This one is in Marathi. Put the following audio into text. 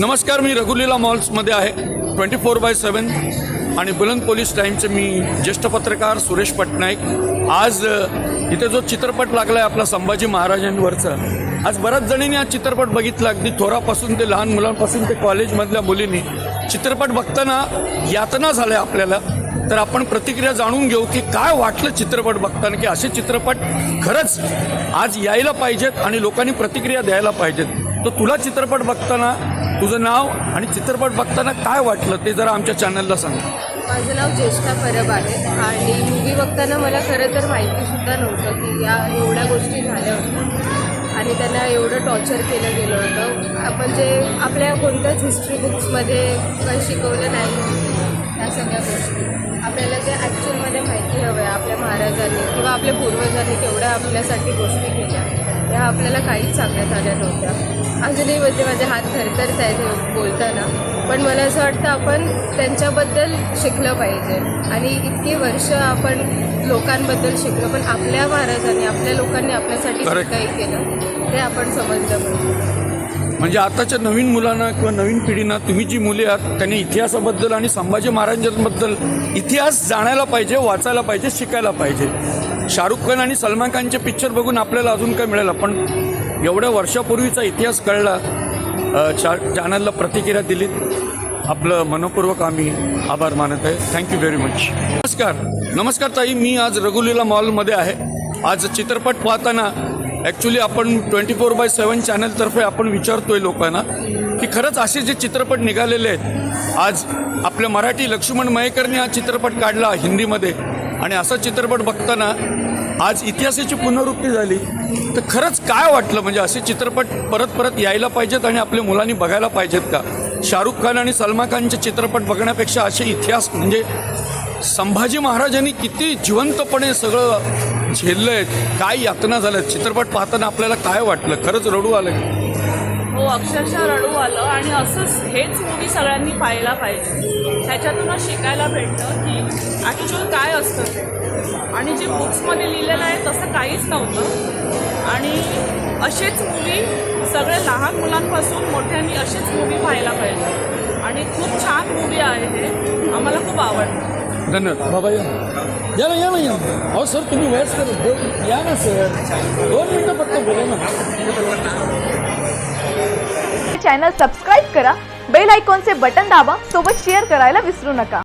नमस्कार मी रघुलीला मॉल्समध्ये आहे. ट्वेंटी फोर बाय सेवन आणि बुलंद पोलीस टाईमचे मी ज्येष्ठ पत्रकार सुरेश पटनाईक. आज इथे जो चित्रपट लागला आहे आपला संभाजी महाराजांवरचा आज बऱ्याच जणींनी हा चित्रपट बघितला. अगदी थोरापासून ते लहान मुलांपासून ते कॉलेजमधल्या मुलींनी. चित्रपट बघताना यातना झाल्या आपल्याला. तर आपण प्रतिक्रिया जाणून घेऊ की काय वाटलं चित्रपट बघताना की असे चित्रपट खरंच आज यायला पाहिजेत आणि लोकांनी प्रतिक्रिया द्यायला पाहिजेत. तर तुला चित्रपट बघताना तुझं नाव आणि चित्रपट बघताना काय वाटलं ते जरा आमच्या चॅनलला सांग. माझं नाव ज्येष्ठा परब आहे आणि मूवी बघताना मला खरं तर माहितीसुद्धा नव्हतं की या एवढ्या गोष्टी झाल्या होत्या. आणि त्यांना एवढं टॉर्चर केलं गेलं होतं. आपण जे आपल्या कोणत्याच हिस्ट्री बुक्समध्ये काही शिकवलं नाही. या सगळ्या गोष्टी. महाराजांनी किंवा आपल्या पूर्वजांनी केवढ्या आपल्यासाठी गोष्टी केल्या त्या आपल्याला काहीच सांगण्यात आल्या नव्हत्या. अजूनही म्हणजे माझे हात थरथरत आहेत बोलताना. पण मला असं वाटतं आपण त्यांच्याबद्दल शिकलं पाहिजे. आणि इतकी वर्ष आपण लोकांबद्दल शिकलो पण आपल्या महाराजांनी आपल्या लोकांनी आपल्यासाठी. काही केलं ते आपण समजलं पाहिजे. म्हणजे आताच्या नवीन मुलांना किंवा नवीन पिढींना तुम्ही जी मुले आहात त्यांनी इतिहासाबद्दल आणि संभाजी महाराजांबद्दल इतिहास जाणायला पाहिजे वाचायला पाहिजे शिकायला पाहिजे. शाहरुख खान आणि सलमान खानचे पिक्चर बघून आपल्याला अजून काय मिळालं? पण एवढ्या वर्षापूर्वीचा इतिहास कळला चॅनलला प्रतिक्रिया दिलीत. आपलं मनपूर्वक आम्ही आभार मानत आहे. थँक्यू व्हेरी मच नमस्कार. नमस्कार ताई मी आज रघुलीला मॉलमध्ये आहे. आज चित्रपट पाहताना ॲक्च्युली आपण ट्वेंटी फोर बाय सेवन चॅनलतर्फे आपण विचारतोय लोकांना की खरंच असे जे चित्रपट निघालेले आहेत आज आपल्या मराठी लक्ष्मण मयेकरने हा चित्रपट काढला हिंदीमध्ये आणि असा चित्रपट बघताना आज इतिहासाची पुनरुक्ती झाली तर खरंच काय वाटलं? म्हणजे असे चित्रपट परत परत यायला पाहिजेत आणि आपल्या मुलांनी बघायला पाहिजेत का? शाहरुख खान आणि सलमान खानचे चित्रपट बघण्यापेक्षा असे इतिहास म्हणजे संभाजी महाराजांनी किती जिवंतपणे सगळं झेललंय. काय यातना झाल्यात चित्रपट पाहताना आपल्याला काय वाटलं? खरंच रडू आलं हो अक्षरशः रडू आलं आणि असंच हेच मूवी सगळ्यांनी पाहायला पाहिजे. ह्याच्यातूनच शिकायला भेटतं की ॲक्च्युअल काय असतं ते. आणि जे बुक्समध्ये लिहिलेलं आहे तसं काहीच नव्हतं. आणि असेच मूवी सगळे लहान मुलांपासून मोठ्यांनी असेच मूवी पाहायला पाहिजे. आणि खूप छान मूवी आहे हे. आम्हाला खूप आवडतं. धन्यवाद. बाबा या. या ना या ना या. अहो सर तुम्ही वयस्कर या ना सर. दोन मिनटं फक्त बोला ना. चॅनल सबस्क्राईब करा बेल आयकॉनचे बटन दाबा सोबत शेअर करायला विसरू नका.